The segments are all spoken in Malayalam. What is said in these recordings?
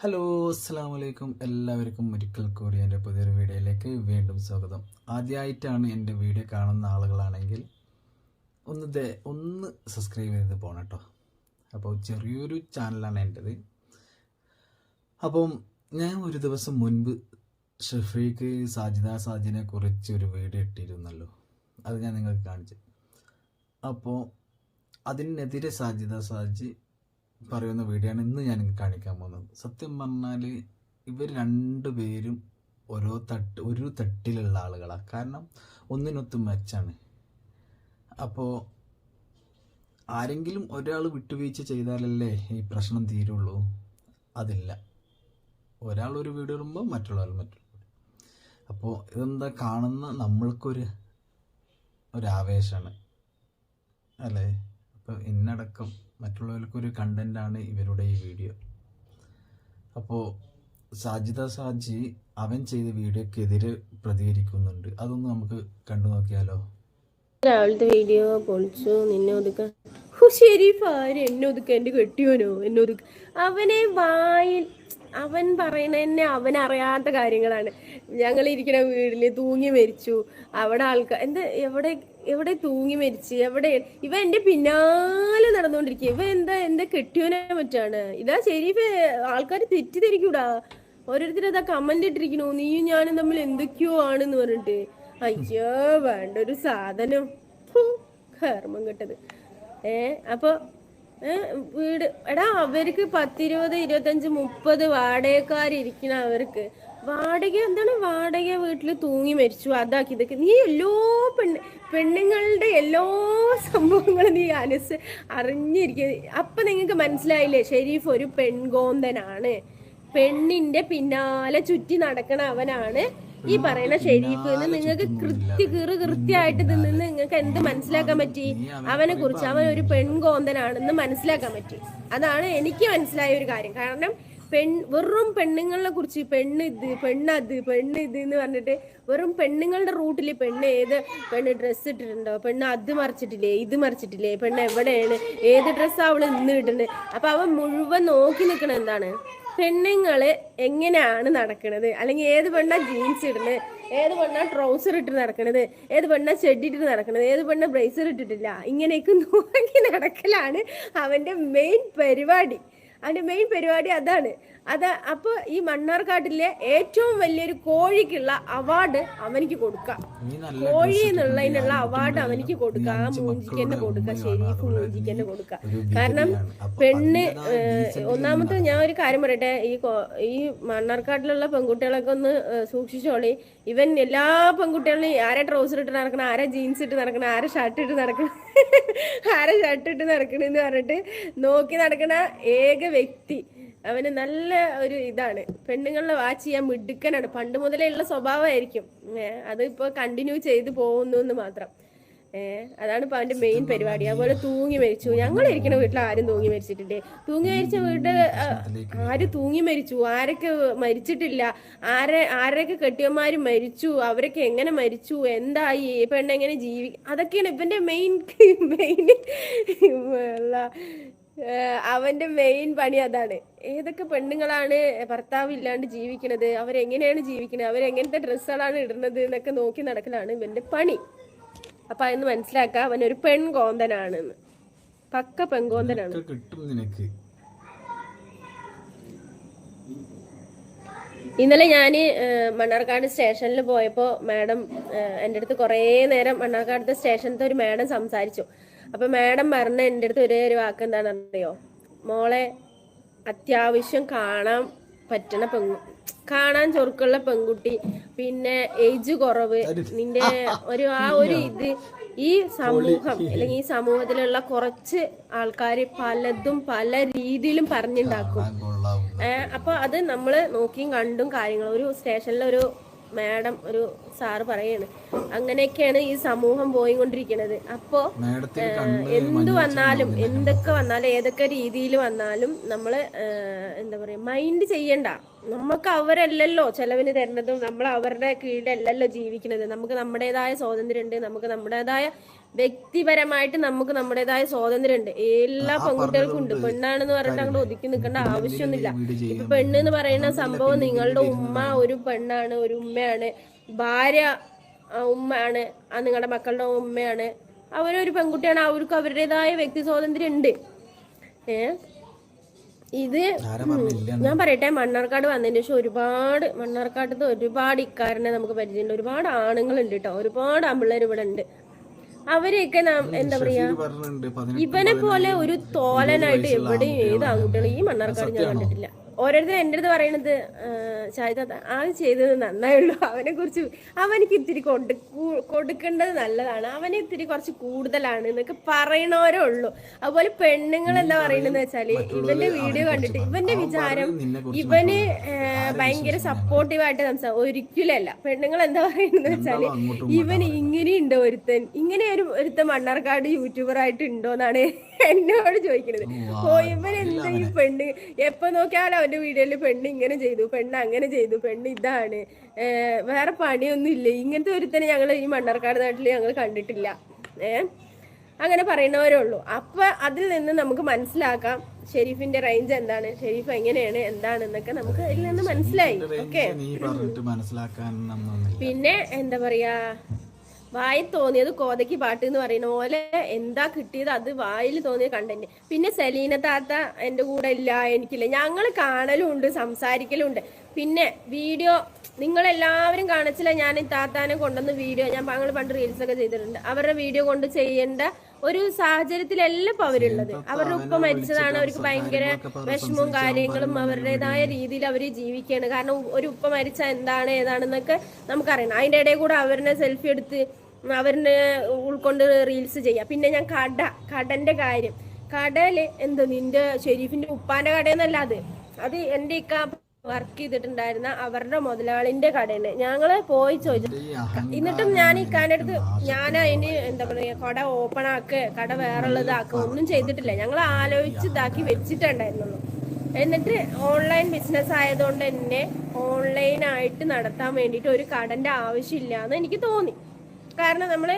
ഹലോ അസ്സാം വലൈക്കും എല്ലാവർക്കും മെഡിക്കൽ കൂടി എന്റെ പുതിയൊരു വീഡിയോയിലേക്ക് വീണ്ടും സ്വാഗതം. ആദ്യമായിട്ടാണ് എന്റെ വീഡിയോ കാണുന്ന ആളുകളാണെങ്കിൽ ഒന്ന് ദേ ഒന്ന് സബ്സ്ക്രൈബ് ചെയ്ത് പോകണം കേട്ടോ. അപ്പോൾ ചെറിയൊരു ചാനലാണ് എന്റെത്. അപ്പം ഞാൻ ഒരു ദിവസം മുൻപ് ഷഫീഖ് സാജിദ സാജിനെ കുറിച്ച് ഒരു വീഡിയോ ഇട്ടിരുന്നല്ലോ. അത് ഞാൻ നിങ്ങൾക്ക് കാണിച്ചു. അപ്പോൾ അതിനെതിരെ സാജിദ സാജി പറയുന്ന വീഡിയോ ആണ് ഇന്ന് ഞാൻ കാണിക്കാൻ പോകുന്നത്. സത്യം പറഞ്ഞാൽ ഇവർ രണ്ടു പേരും ഓരോ തട്ട് ഒരു തട്ടിലുള്ള ആളുകളാണ് കാരണം ഒന്നിനൊത്ത് മെച്ചാണ്. അപ്പോൾ ആരെങ്കിലും ഒരാൾ വിട്ടുവീഴ്ച ചെയ്താലല്ലേ ഈ പ്രശ്നം തീരുള്ളൂ? അതില്ല. ഒരാൾ ഒരു വീഡിയോ ഇടുമ്പോൾ മറ്റുള്ളവർ മറ്റുള്ള അപ്പോൾ ഇതെന്താ കാണുന്ന നമ്മൾക്കൊരു ഒരാവേശമാണ്. അല്ലേ? അപ്പോൾ ഇന്നടക്കം മറ്റുള്ളവർക്കൊരു കണ്ടന്റാണ് ഇവരുടെ ഈ വീഡിയോ. അപ്പോൾ സാജിദ സാജി അവൻ ചെയ്ത വീഡിയോക്കെതിരെ പ്രതികരിക്കുന്നുണ്ട്. അതൊന്ന് നമുക്ക് കണ്ടു നോക്കിയാലോ? രാവിലത്തെ വീഡിയോ പൊളിച്ചു നിന്നെ ഒതുക്കാൻ ഹോ, ശരീഫ് ആര് എന്നെ ഒതുക്ക എന്റെ കെട്ടിയോനോ എന്നെ ഒതുക്ക. അവനെ വായിൽ അവൻ പറയണതന്നെ അവൻ അറിയാത്ത കാര്യങ്ങളാണ്. ഞങ്ങൾ ഇരിക്കുന്ന വീട്ടിൽ തൂങ്ങി മരിച്ചു. അവിടെ ആൾക്കാർ എന്താ? എവിടെ എവിടെ തൂങ്ങി മരിച്ച് എവിടെ ഇവ എന്റെ പിന്നാലെ നടന്നുകൊണ്ടിരിക്കുക ഇവ എന്താ എന്താ കെട്ടിയോനെ പറ്റാണ്. ഇതാ ശരീഫ് ആൾക്കാർ തെറ്റിദ്ധരിക്കൂടാ. ഓരോരുത്തരും അതാ കമന്റ് ഇട്ടിരിക്കണു നീയും ഞാനും തമ്മിൽ എന്തൊക്കെയോ ആണെന്ന് പറഞ്ഞിട്ട്. അയ്യോ വേണ്ട ഒരു സാധനം. കർമ്മം കെട്ടത്. ഏ അപ്പൊ ഏർ വീട് എടാ അവർക്ക് പത്തിരുപത് ഇരുപത്തഞ്ച് മുപ്പത് വാടകക്കാരിരിക്കണ അവർക്ക്. വാടക എന്താണ് വാടക വീട്ടിൽ തൂങ്ങി മരിച്ചു. അതാക്കി ഇതൊക്കെ. നീ എല്ലോ പെണ്ണ് പെണ്ണുങ്ങളുടെ എല്ലാ സംഭവങ്ങളും നീ അനസ് അറിഞ്ഞിരിക്കുക അപ്പൊ നിങ്ങൾക്ക് മനസ്സിലായില്ലേ ഷെരീഫ് ഒരു പെൺകോന്തനാണ്. പെണ്ണിന്റെ പിന്നാലെ ചുറ്റി നടക്കണ അവനാണ് ഈ പറയുന്ന ഷെരീഫ് എന്ന് നിങ്ങൾക്ക് കൃത്യ കീറ് കൃത്യമായിട്ട് നിന്ന് നിങ്ങൾക്ക് എന്ത് മനസ്സിലാക്കാൻ പറ്റി? അവനെ കുറിച്ച് അവൻ ഒരു പെൺകോന്തനാണെന്ന് മനസ്സിലാക്കാൻ പറ്റി. അതാണ് എനിക്ക് മനസ്സിലായ ഒരു കാര്യം. കാരണം പെൺ വെറും പെണ്ണുങ്ങളെ കുറിച്ച് പെണ്ണ് ഇത് പെണ്ണത് പെണ്ണ് ഇത് എന്ന് പറഞ്ഞിട്ട് വെറും പെണ്ണുങ്ങളുടെ റൂട്ടിൽ പെണ്ണ് ഏത് പെണ്ണ് ഡ്രസ്സ് ഇട്ടിട്ടുണ്ടോ പെണ്ണ് അത് മറിച്ചിട്ടില്ലേ ഇത് മറിച്ചിട്ടില്ലേ പെണ്ണ് എവിടെയാണ് ഏത് ഡ്രസ്സ് അവൾ ഇന്ന് ഇടുന്നത് അപ്പൊ അവൻ മുഴുവൻ നോക്കി നിൽക്കണ എന്താണ്? പെണ്ണുങ്ങൾ എങ്ങനെയാണ് നടക്കുന്നത് അല്ലെങ്കിൽ ഏത് പെണ്ണാ ജീൻസ് ഇടുന്നത് ഏത് പെണ്ണാ ട്രൗസർ ഇട്ട് നടക്കണത്? ഏത് പെണ്ണാ ചെടി ഇട്ട് നടക്കണത്? ഏത് പെണ്ണ ബ്രേസർ ഇട്ടിട്ടില്ല? ഇങ്ങനെയൊക്കെ നോക്കി നടക്കലാണ് അവന്റെ മെയിൻ പരിപാടി. അവന്റെ മെയിൻ പരിപാടി അതാണ്. അത് അപ്പോൾ ഈ മണ്ണാർക്കാട്ടിലെ ഏറ്റവും വലിയൊരു കോഴിക്കുള്ള അവാർഡ് അവനിക്ക് കൊടുക്കാം. കോഴി എന്നുള്ളതിനുള്ള അവാർഡ് അവനിക്ക് കൊടുക്കാം. ആ മൂഞ്ചിക്ക് തന്നെ കൊടുക്കാം. ഷെരീഫ് മൂഞ്ചിക്ക് തന്നെ കൊടുക്കാം. കാരണം പെണ്ണ് ഒന്നാമത്തെ ഞാൻ ഒരു കാര്യം പറയട്ടെ. ഈ ഈ മണ്ണാർക്കാട്ടിലുള്ള പെൺകുട്ടികളൊക്കെ ഒന്ന് സൂക്ഷിച്ചോളി. ഇവൻ എല്ലാ പെൺകുട്ടികളും ആരെ ട്രൗസർ ഇട്ട് നടക്കണം ആരെ ജീൻസ് ഇട്ട് നടക്കണം ആരെ ഷർട്ട് ഇട്ട് നടക്കണം ആരെ ഷർട്ട് ഇട്ട് നടക്കണെന്ന് പറഞ്ഞിട്ട് നോക്കി നടക്കണ ഏക വ്യക്തി. അവന് നല്ല ഒരു ഇതാണ്. പെണ്ണുങ്ങളെ വാച്ച് ചെയ്യാൻ മിടുക്കനാണ്. പണ്ട് മുതലേ ഉള്ള സ്വഭാവമായിരിക്കും. അത് അതിപ്പോ കണ്ടിന്യൂ ചെയ്തു പോകുന്നു എന്ന് മാത്രം. ഏഹ് അതാണ് ഇപ്പൊ അവന്റെ മെയിൻ പരിപാടി. അതുപോലെ തൂങ്ങി മരിച്ചു. ഞങ്ങൾ ഇരിക്കണ വീട്ടിൽ ആരും തൂങ്ങി മരിച്ചിട്ടില്ലേ? തൂങ്ങി മരിച്ച വീട്ടിൽ ആര് തൂങ്ങി മരിച്ചു? ആരൊക്കെ മരിച്ചിട്ടില്ല? ആരെ ആരൊക്കെ കെട്ടിയന്മാര് മരിച്ചു? അവരൊക്കെ എങ്ങനെ മരിച്ചു? എന്തായി? ഈ പെണ്ണെങ്ങനെ ജീവി? അതൊക്കെയാണ് ഇവന്റെ മെയിൻ മെയിൻ അവന്റെ മെയിൻ പണി അതാണ്. ഏതൊക്കെ പെണ്ണുങ്ങളാണ് ഭർത്താവ് ഇല്ലാണ്ട് ജീവിക്കണത്? അവരെങ്ങനെയാണ് ജീവിക്കുന്നത് അവരെങ്ങനത്തെ ഡ്രസ്സുകളാണ് ഇടുന്നത് എന്നൊക്കെ നോക്കി നടക്കലാണ് ഇവന്റെ പണി. അപ്പൊ അതിന് മനസ്സിലാക്ക അവൻ ഒരു പെൺകോന്തനാണെന്ന് പക്ക പെൺകോന്തനാണ്. കിട്ടും നിനക്ക്. ഇന്നലെ ഞാൻ മണ്ണാർക്കാട് സ്റ്റേഷനിൽ പോയപ്പോൾ മാഡം എന്റെ അടുത്ത് കുറേ നേരം മണ്ണാർക്കാടത്തെ സ്റ്റേഷനത്തെ ഒരു മാഡം സംസാരിച്ചു. അപ്പോൾ മാഡം പറഞ്ഞ എന്റെ അടുത്ത് ഒരേ ഒരു വാക്ക് എന്താണെന്നറിയോ? മോളെ അത്യാവശ്യം കാണാൻ പറ്റണ പെൺ കാണാൻ ചൊറുക്കുള്ള പെൺകുട്ടി പിന്നെ ഏജ് കുറവ് നിന്റെ ഒരു ആ ഒരു ഇത് ഈ സമൂഹം അല്ലെങ്കിൽ ഈ സമൂഹത്തിലുള്ള കുറച്ച് ആൾക്കാർ പലതും പല രീതിയിലും പറഞ്ഞുണ്ടാക്കും. ഏർ അപ്പൊ അത് നമ്മൾ നോക്കിയും കണ്ടും കാര്യങ്ങളും. ഒരു സ്റ്റേഷനിലെ ഒരു മാഡം ഒരു സാറ് പറയാണ് അങ്ങനെയൊക്കെയാണ് ഈ സമൂഹം പോയിക്കൊണ്ടിരിക്കുന്നത് അപ്പോ എന്ത് വന്നാലും എന്തൊക്കെ വന്നാലും ഏതൊക്കെ രീതിയിൽ വന്നാലും നമ്മൾ എന്താ പറയാ മൈൻഡ് ചെയ്യണ്ട. നമുക്ക് അവരല്ലല്ലോ ചെലവിന് തരുന്നതും നമ്മൾ അവരുടെ കീഴിലല്ലല്ലോ ജീവിക്കുന്നത് നമുക്ക് നമ്മുടേതായ സ്വാതന്ത്ര്യം ഉണ്ട് നമുക്ക് നമ്മുടേതായ വ്യക്തിപരമായിട്ട് നമുക്ക് നമ്മുടേതായ സ്വാതന്ത്ര്യം ഉണ്ട് എല്ലാ പെൺകുട്ടികൾക്കും ഉണ്ട് പെണ്ണാണെന്ന് പറഞ്ഞിട്ട് അങ്ങോട്ട് ഒതുക്കി നിൽക്കേണ്ട ആവശ്യമൊന്നുമില്ല. ഇപ്പൊ പെണ്ണ് എന്ന് പറയുന്ന സംഭവം നിങ്ങളുടെ ഉമ്മ ഒരു പെണ്ണാണ് ഒരു ഉമ്മയാണ്. ഭാര്യ ഉമ്മയാണ് ആ നിങ്ങളുടെ മക്കളുടെ ഉമ്മയാണ്. അവരൊരു പെൺകുട്ടിയാണ് അവർക്ക് അവരുടേതായ വ്യക്തി സ്വാതന്ത്ര്യം ഉണ്ട് ഏ? ഇത് ഞാൻ പറയട്ടെ മണ്ണാർക്കാട് വന്നതിന് ശേഷം ഒരുപാട് മണ്ണാർക്കാട്ടത്ത് ഒരുപാട് ഇക്കാരനെ നമുക്ക് പരിചയമുണ്ട്. ഒരുപാട് ആണുങ്ങളുണ്ട് കേട്ടോ. ഒരുപാട് ആമ്പിള്ളേർ ഇവിടെ ഉണ്ട്. അവരെയൊക്കെ നാം എന്താ പറയാ? ഇവനെ പോലെ ഒരു തോലനായിട്ട് എവിടെയും ഏത് ആൺകുട്ടികളും ഈ മണ്ണാർക്കാട് ഞാൻ കണ്ടിട്ടില്ല. ഓരോരുത്തരും എന്റെ അടുത്ത് പറയണത് ഷാഹിദ ആ ചെയ്തത് നന്നായുള്ളൂ. അവനെ കുറിച്ച് അവനക്ക് ഇത്തിരി കൊടു കൂ- കൊടുക്കേണ്ടത് നല്ലതാണ്. അവനെ ഇത്തിരി കുറച്ച് കൂടുതലാണ് എന്നൊക്കെ പറയണവരേ ഉള്ളൂ. അതുപോലെ പെണ്ണുങ്ങൾ എന്താ പറയണെന്ന് വെച്ചാൽ ഇവന്റെ വീഡിയോ കണ്ടിട്ട് ഇവന്റെ വിചാരം ഇവന് ഭയങ്കര സപ്പോർട്ടീവായിട്ട് സംസാരം ഒരിക്കലല്ല പെണ്ണുങ്ങൾ എന്താ പറയണെന്ന് വെച്ചാൽ ഇവന് ഇവൻ ഇങ്ങനെയുണ്ടോ ഒരുത്തൻ. ഇങ്ങനെ ഒരു ഒരുത്തൻ മണ്ണാർക്കാട് യൂട്യൂബർ ആയിട്ട് ഉണ്ടോന്നാണ് എന്നോട് ചോദിക്കണത്. ഓ ഇവൻ എന്താ ഈ പെണ്ണ്? എപ്പോ നോക്കിയാലും അവന്റെ വീഡിയോയിൽ പെണ്ണ് ഇങ്ങനെ ചെയ്തു പെണ്ണ് അങ്ങനെ ചെയ്തു പെണ്ണ് ഇതാണ്. വേറെ പണിയൊന്നും ഇല്ല. ഇങ്ങനത്തെ ഒരുത്തനെ ഞങ്ങൾ ഈ മണ്ണാർക്കാട് നാട്ടിൽ ഞങ്ങൾ കണ്ടിട്ടില്ല. ഏഹ് അങ്ങനെ പറയുന്നവരേ ഉള്ളൂ. അപ്പൊ അതിൽ നിന്ന് നമുക്ക് മനസ്സിലാക്കാം ഷെരീഫിന്റെ റേഞ്ച് എന്താണ് ഷെരീഫ് എങ്ങനെയാണ് എന്താണെന്നൊക്കെ നമുക്ക് അതിൽ നിന്ന് മനസ്സിലായി. ഓക്കെ പിന്നെ എന്താ പറയാ? വായിൽ തോന്നിയത് കോതയ്ക്ക് പാട്ട് എന്ന് പറയുന്ന പോലെ എന്താ കിട്ടിയത് അത് വായിൽ തോന്നിയ കണ്ടന്റ് പിന്നെ സലീന താത്ത എന്റെ കൂടെ ഇല്ല എനിക്കില്ല. ഞങ്ങൾ കാണലും ഉണ്ട് സംസാരിക്കലും ഉണ്ട് പിന്നെ വീഡിയോ നിങ്ങളെല്ലാവരും കാണിച്ചില്ല. ഞാൻ ഈ താത്താനെ കൊണ്ടുവന്ന് വീഡിയോ. ഞാൻ ഞങ്ങൾ പണ്ട് റീൽസ് ഒക്കെ ചെയ്തിട്ടുണ്ട്. അവരുടെ വീഡിയോ കൊണ്ട് ചെയ്യേണ്ട ഒരു സാഹചര്യത്തിലല്ല ഇപ്പൊ അവരുള്ളത്. അവരുടെ ഉപ്പ മരിച്ചതാണ്. അവർക്ക് ഭയങ്കര വിഷമവും കാര്യങ്ങളും അവരുടേതായ രീതിയിൽ അവർ ജീവിക്കുകയാണ്. കാരണം ഒരു ഉപ്പ മരിച്ച എന്താണ് ഏതാണെന്നൊക്കെ നമുക്കറിയണം. അതിന്റെ ഇടയിൽ കൂടെ അവരുടെ സെൽഫി എടുത്ത് അവരിനെ ഉൾക്കൊണ്ട് റീൽസ് ചെയ്യാം. പിന്നെ ഞാൻ കട കടന്റെ കാര്യം. കടയിൽ എന്തോ? നിന്റെ ഷെരീഫിന്റെ ഉപ്പാന്റെ കടയെന്നല്ല അത്. അത് എന്റെ ഇക്ക വർക്ക് ചെയ്തിട്ടുണ്ടായിരുന്ന അവരുടെ മുതലാളിന്റെ കടയുണ്ട് ഞങ്ങൾ പോയി ചോദിച്ചു. എന്നിട്ടും ഞാൻ ഈ അടുത്ത് ഞാൻ അതിന് എന്താ പറയുക കട ഓപ്പൺ ആക്ക് കട വേറെ ഉള്ളതാക്കുക ഒന്നും ചെയ്തിട്ടില്ല. ഞങ്ങൾ ആലോചിച്ച് ഇതാക്കി വെച്ചിട്ടുണ്ടായിരുന്നുള്ളൂ എന്നിട്ട് ഓൺലൈൻ ബിസിനസ് ആയതുകൊണ്ട് തന്നെ ഓൺലൈനായിട്ട് നടത്താൻ വേണ്ടിയിട്ട് ഒരു കടന്റെ ആവശ്യമില്ല എന്ന് എനിക്ക് തോന്നി. കാരണം നമ്മൾ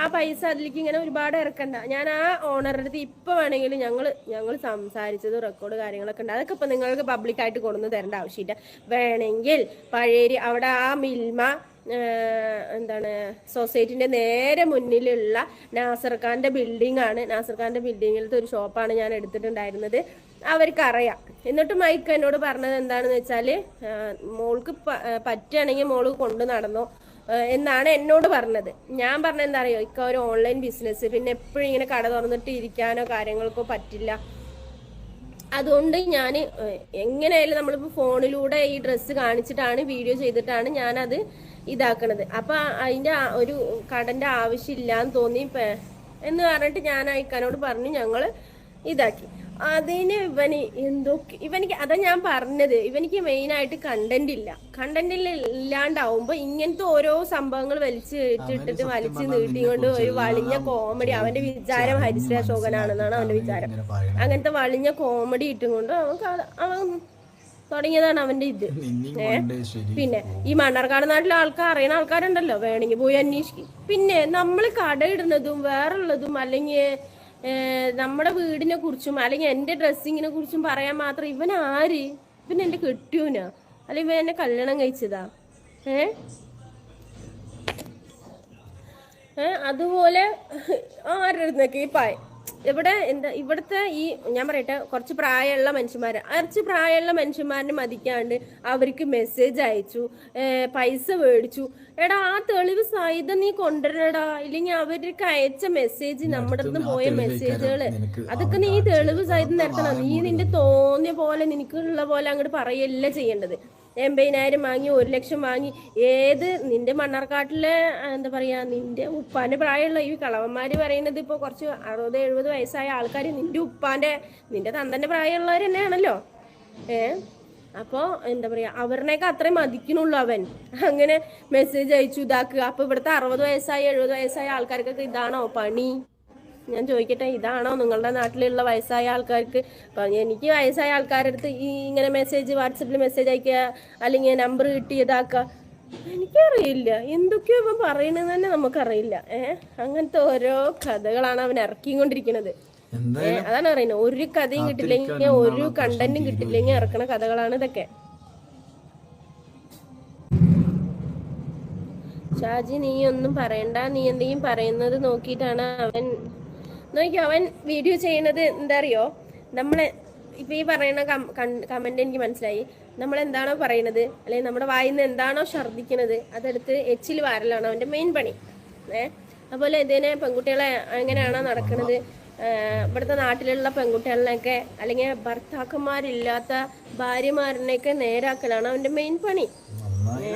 ആ പൈസ അതിലേക്ക് ഇങ്ങനെ ഒരുപാട് ഇറക്കണ്ട. ഞാൻ ആ ഓണറുടെ അടുത്ത് ഇപ്പൊ വേണമെങ്കിലും ഞങ്ങൾ ഞങ്ങൾ സംസാരിച്ചത് റെക്കോർഡ് കാര്യങ്ങളൊക്കെ ഉണ്ട്. അതൊക്കെ ഇപ്പൊ നിങ്ങൾക്ക് പബ്ലിക് ആയിട്ട് കൊണ്ടുവന്ന് തരേണ്ട ആവശ്യമില്ല. വേണമെങ്കിൽ പഴയരി അവിടെ ആ മിൽമ എന്താണ് സൊസൈറ്റിന്റെ നേരെ മുന്നിലുള്ള നാസർ ഖാന്റെ ബിൽഡിംഗ് ആണ്. നാസർ ഖാന്റെ ബിൽഡിങ്ങിലത്തെ ഒരു ഷോപ്പാണ് ഞാൻ എടുത്തിട്ടുണ്ടായിരുന്നത്. അവർക്കറിയാം. എന്നിട്ട് മൈക്ക് എന്നോട് പറഞ്ഞത് എന്താണെന്ന് വെച്ചാൽ ഏഹ്, മോൾക്ക് പറ്റുകയാണെങ്കിൽ മോൾ കൊണ്ടു നടന്നോ. എന്നാണ് എന്നോട് പറഞ്ഞത്. ഞാൻ പറഞ്ഞ എന്താ അറിയോ ഇക്ക ഒരു ഓൺലൈൻ ബിസിനസ് പിന്നെ എപ്പോഴും ഇങ്ങനെ കട തുറന്നിട്ട് ഇരിക്കാനോ കാര്യങ്ങൾക്കോ പറ്റില്ല. അതുകൊണ്ട് ഞാൻ എങ്ങനെയായാലും നമ്മളിപ്പോൾ ഫോണിലൂടെ ഈ ഡ്രസ്സ് കാണിച്ചിട്ടാണ് വീഡിയോ ചെയ്തിട്ടാണ് ഞാനത് ഇതാക്കണത്. അപ്പം അതിന്റെ ഒരു കടന്റെ ആവശ്യമില്ലാന്ന് തോന്നി എന്ന് പറഞ്ഞിട്ട് ഞാൻ അയക്കാനോട് പറഞ്ഞു ഞങ്ങൾ ഇതാക്കി. അതിന് ഇവന് എന്തൊക്കെ ഇവനിക്ക് അതാ ഞാൻ പറഞ്ഞത്. ഇവനിക്ക് മെയിനായിട്ട് കണ്ടന്റ് ഇല്ല. കണ്ടന്റ് ഇല്ലാണ്ടാവുമ്പോ ഇങ്ങനത്തെ ഓരോ സംഭവങ്ങൾ വലിച്ചു ഇട്ടിട്ട് വലിച്ചു നീട്ടിക്കൊണ്ട് ഒരു വളിഞ്ഞ കോമഡി അവന്റെ വിചാരം ഹരിശ്രീ അശോകനാണെന്നാണ് അവന്റെ വിചാരം. അങ്ങനത്തെ വളിഞ്ഞ കോമഡി ഇട്ടുകൊണ്ട് അവൻ അവൻ തുടങ്ങിയതാണ് അവന്റെ ഇത്. പിന്നെ ഈ മണ്ണാർക്കാട് നാട്ടിലെ ആൾക്കാർ അറിയുന്ന ആൾക്കാരുണ്ടല്ലോ. വേണമെങ്കിൽ പോയി അന്വേഷിക്കും. പിന്നെ നമ്മൾ കടയിടുന്നതും വേറുള്ളതും അല്ലെങ്കിൽ നമ്മുടെ വീടിനെ കുറിച്ചും അല്ലെങ്കിൽ എന്റെ ഡ്രസ്സിങ്ങിനെ കുറിച്ചും പറയാൻ മാത്രം ഇവൻ ആര്? ഇവൻ എന്റെ കെട്ടിയോനാ. അല്ലെങ്കിൽ ഇവൻ എന്നെ കല്യാണം കഴിച്ചതാ. ഏ? അതുപോലെ ആരുടെ ഈ പായ. ഇവിടെ എന്താ ഇവിടുത്തെ ഈ ഞാൻ പറയട്ടെ കുറച്ച് പ്രായമുള്ള മനുഷ്യന്മാർ കുറച്ച് പ്രായമുള്ള മനുഷ്യന്മാരെ മതിക്കാണ്ട് അവർക്ക് മെസ്സേജ് അയച്ചു പൈസ മേടിച്ചു. എടാ ആ തെളിവ് സഹിതം നീ കൊണ്ടുവരടാ ഇല്ലെങ്കിൽ അവർക്ക് അയച്ച മെസ്സേജ് നമ്മുടെ അടുത്ത് പോയ മെസ്സേജുകൾ അതൊക്കെ നീ തെളിവ് സഹിതം നിരത്തണം നീ നിന്റെ തോന്നിയ പോലെ നിനക്കുള്ള പോലെ അങ്ങോട്ട് പറയല്ല ചെയ്യേണ്ടത്. എൺപതിനായിരം വാങ്ങി ഒരു ലക്ഷം വാങ്ങി. ഏത് നിന്റെ മണ്ണാർക്കാട്ടിലെ എന്താ പറയാ നിന്റെ ഉപ്പാന്റെ പ്രായമുള്ള ഈ കളവന്മാര് പറയുന്നത് ഇപ്പൊ കുറച്ച് അറുപത് എഴുപത് വയസ്സായ ആൾക്കാർ നിന്റെ ഉപ്പാന്റെ നിന്റെ തന്തന്റെ പ്രായമുള്ളവർ തന്നെയാണല്ലോ. ഏ? അപ്പോ എന്താ പറയാ അവരുടെയൊക്കെ അത്രയും മതിക്കണുള്ളൂ അവൻ. അങ്ങനെ മെസ്സേജ് അയച്ചു ഇതാക്കുക. അപ്പൊ ഇവിടുത്തെ അറുപത് വയസ്സായ എഴുപത് വയസ്സായ ആൾക്കാർക്കൊക്കെ ഇതാണോ പണി? ഞാൻ ചോദിക്കട്ടെ ഇതാണോ നിങ്ങളുടെ നാട്ടിലുള്ള വയസ്സായ ആൾക്കാർക്ക്? പറഞ്ഞു എനിക്ക് വയസ്സായ ആൾക്കാരുടെ അടുത്ത് ഈ ഇങ്ങനെ മെസ്സേജ് വാട്സപ്പിൽ മെസ്സേജ് അയക്കുക അല്ലെങ്കിൽ നമ്പർ കിട്ടി ഇതാക്കുക എനിക്കറിയില്ല. എന്തൊക്കെയോ ഇപ്പം പറയണെന്ന് തന്നെ നമുക്കറിയില്ല. ഏഹ് അങ്ങനത്തെ ഓരോ കഥകളാണ് അവൻ ഇറക്കിക്കൊണ്ടിരിക്കുന്നത്. അതാണ് പറയുന്നത്. ഒരു കഥയും കിട്ടില്ലെങ്കിൽ ഒരു കണ്ടന്റും കിട്ടില്ലെങ്കിൽ ഇറക്കണ കഥകളാണ് ഇതൊക്കെ. ഷാജി നീ ഒന്നും പറയണ്ട. നീ എന്തെങ്കിലും പറയുന്നത് നോക്കിയിട്ടാണ് അവൻ നോക്കി അവൻ വീഡിയോ ചെയ്യണത് എന്താ അറിയോ നമ്മളെ ഇപ്പൊ ഈ പറയുന്ന കമന്റ് എനിക്ക് മനസ്സിലായി. നമ്മൾ എന്താണോ പറയണത് അല്ലെങ്കിൽ നമ്മുടെ വായിൽ നിന്ന് എന്താണോ ഛർദ്ദിക്കണത് അതെടുത്ത് എച്ചിൽ വാരലാണ് അവന്റെ മെയിൻ പണി. ഏ? അതുപോലെ ഇതിനെ പെൺകുട്ടികളെ എങ്ങനെയാണോ നടക്കുന്നത് ഇവിടുത്തെ നാട്ടിലുള്ള പെൺകുട്ടികളിനൊക്കെ അല്ലെങ്കിൽ ഭർത്താക്കന്മാരില്ലാത്ത ഭാര്യമാരിനെയൊക്കെ നേരാക്കലാണ് അവന്റെ മെയിൻ പണി. ഏ